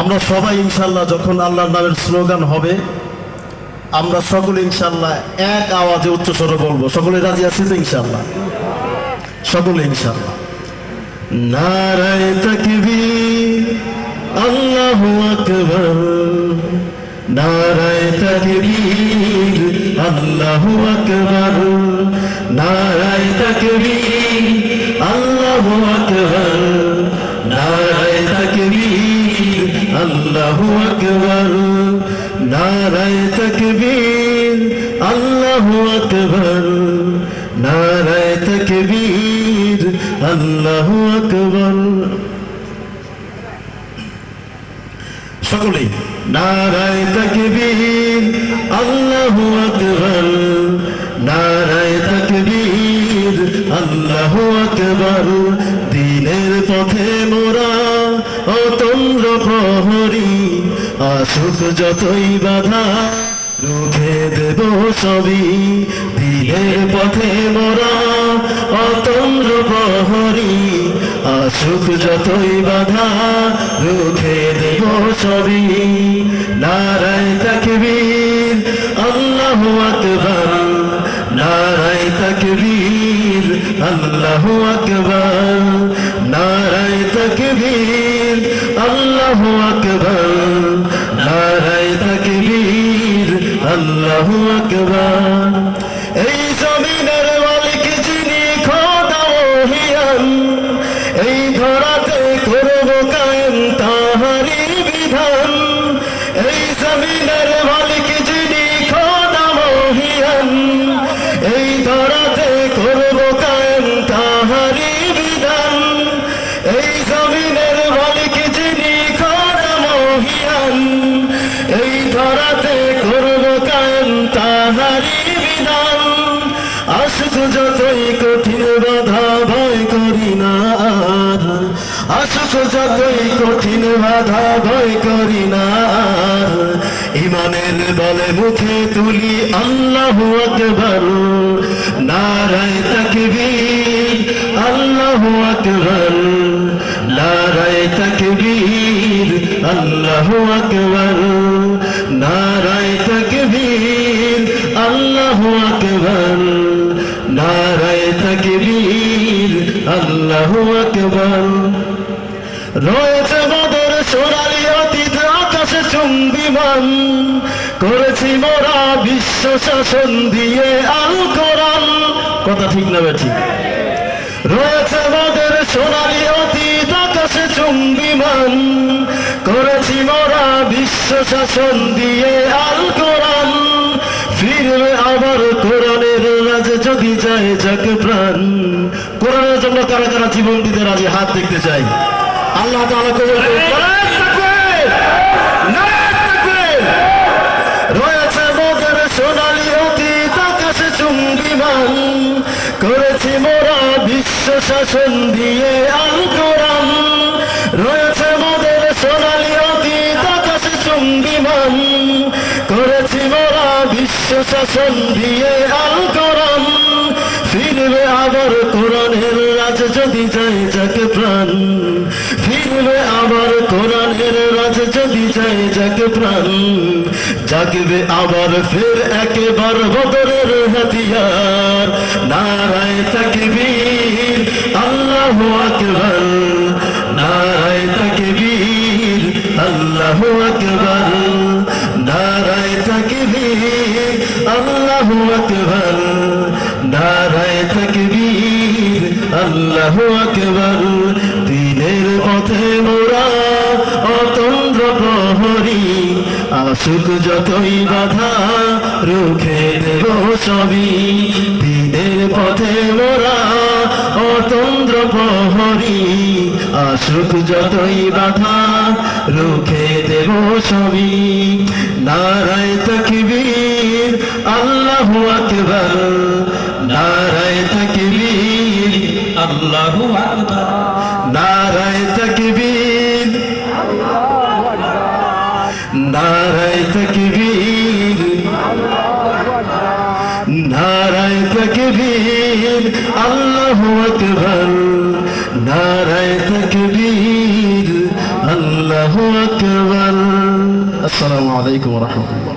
আমরা সবাই ইনশাল্লাহ যখন আল্লাহর নামের স্লোগান হবে, আমরা সকলে ইনশাল্লাহ এক আওয়াজে উচ্চস্বরে বলব। সকলে রাজি আছি তো ইনশাল্লাহ সকলে ইনশাল্লাহ নারায় তাকবীর, আল্লাহু আকবার। নারায় তাকবীর, আল্লাহু আকবার। আকবার। নারায় তাকবীর, আল্লাহু আকবার। নারায় তাকবীর, আল্লাহু আকবার। সকলেই নারায় তাকবীর, আল্লাহু আকবার। নারায় তাকবীর, আল্লাহু আকবার। দিনের আসুক যতই বাধা রুখে দেব সবই। দিনের পথে মোরা অতন্দ্র প্রহরী। আসুক যতই বাধা রুখে দেব সবই। নারায় তাকবীর, আল্লাহু আকবার। নারায় তাকবীর, আল্লাহু আকবার। নারায় তাকবীর, আল্লাহু আকবার। আল্লাহু আকবার। আর আসুক যতই কঠিন বাধা ভয় করি ইমানের বলে মুখে তুলি আল্লাহু নারায় তাকবীর, আল্লাহু আকবার। নারায় তাকবীর, আল্লাহু আকবার। নারায় তাকবীর, আল্লাহু আল্লাহু আকবার। রয়েছে বদর সোনালি অতীত, আকাশে চুম্বিমান। করেছি মোরা বিশ্ব শাসন দিয়ে আল কোরআন। কথা ঠিক না ঠিক? রয়েছে বদর সোনালি অতীত, আকাশে চুম্বিমান। করেছি মোরা বিশ্ব শাসন দিয়ে আল কোরআন। ফিরবে আবার কোরআনের যদি যায় যাক প্রাণ। কোরআনের জন্য কারা কারা জীবন দিতে রাজি হাত দেখতে চাই। আল্লাহ তাআলা কবুল! রয়েছে মোদের সোনালি অতীত আকাশে চুম্বিমান। করেছি মোরা বিশ্ব শাসন দিয়ে আল কোরআন। রয়েছে মোদের সোনালি অতীত আকাশে চুম্বিমান। করেছি মোরা বিশ্ব শাসন দিয়ে আল আবার কোরআনের রাজ যদি যায়, যাকে প্রাণ। ফিরবে আবার কোরআনের রাজ যদি যায়, যাকে প্রাণ। জাগবে আবার ফের একেবার বদরের হাতিয়ার। নারায় তাকবীর, আল্লাহু আকবার। আল্লাহু আকবার, দিনের পথে মোরা অতন্দ্র প্রহরী। আসুক যতই বাধা, রুখে দেব সবই। দিনের পথে মোরা অতন্দ্র প্রহরী। আসুক যতই বাধা, রুখে দেব সবই। নারায় তকবীর, আল্লাহু আকবার। আল্লাহু আকবার নারায় তকবীর নারায় তকবীর নারায় তকবীর আল্লাহু আকবার নারায় তকবীর আল্লাহু আকবার আসসালামু আলাইকুম ওয়া রাহমাতুল্লাহ